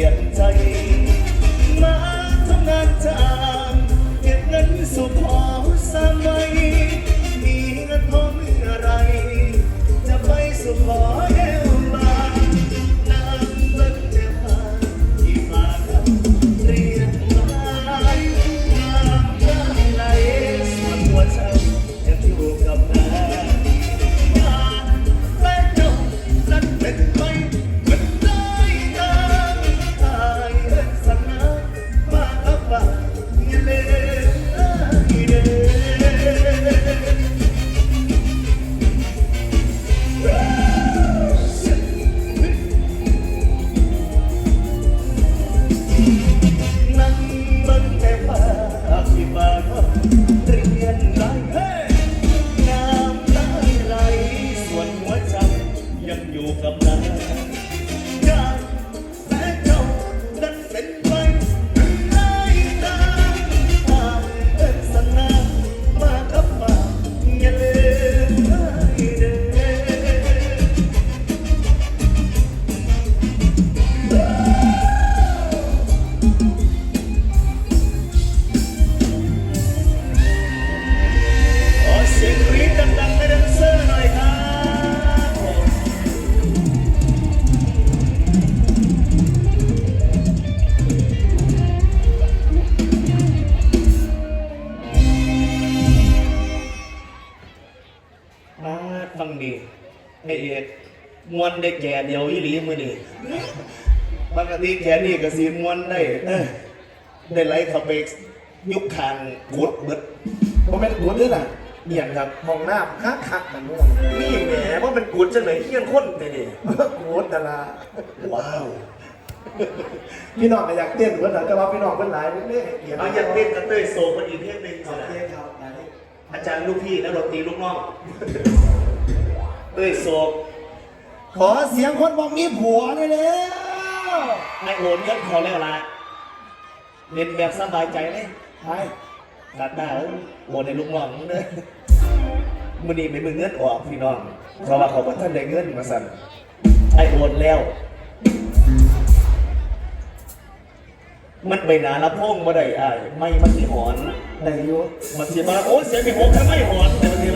ลี่ยนใจมาทำงานจ้างเงินสุขพอ นี่ไอเอกมวนได้แก่เดียวอีหลีมือนี่ปกติแขนนี่ก็สีมวนได้เออได้ไหลเข้าไปยุบคางกุดเบิดผมเป็นกุดด้วยน่ะเอียงครับมองหน้าคักคักๆมันม่วงนี่แหมว่าเป็นกุดจังเลยเฮี้ยนคนไปดิกุดดาราว้าว พี่น้องก็อยากเต้นเหมือนกันแต่ว่าพี่น้องเป็นหลายเรื่องเกียรติเอาอยากเต้นกับเต้ยโซคนอีกเพลงหนึ่ง อาจารย์ลูกพี่และดนตรีลูกน้องเต้ยโซขอเสียงคนบอกมีผัวเลยแล้วไอโอนเงินเขาแล้วล่ะเล่นแบบสบายใจเลยไปตัดหน้าแล้วโอนในลูกน้องมึงเลยมือนี้ไม่มึงเงินออกพี่น้อง เพราะว่าเขาบ่ท่านได้เงินมาสั่นไอโอนแล้ว มันไปหนาละพงมาได้อ้ายไม่มันมีหอน ได้อยู่มันเสียมาโอ้เสียงมีหกทำไมหอนแต่มันเสีย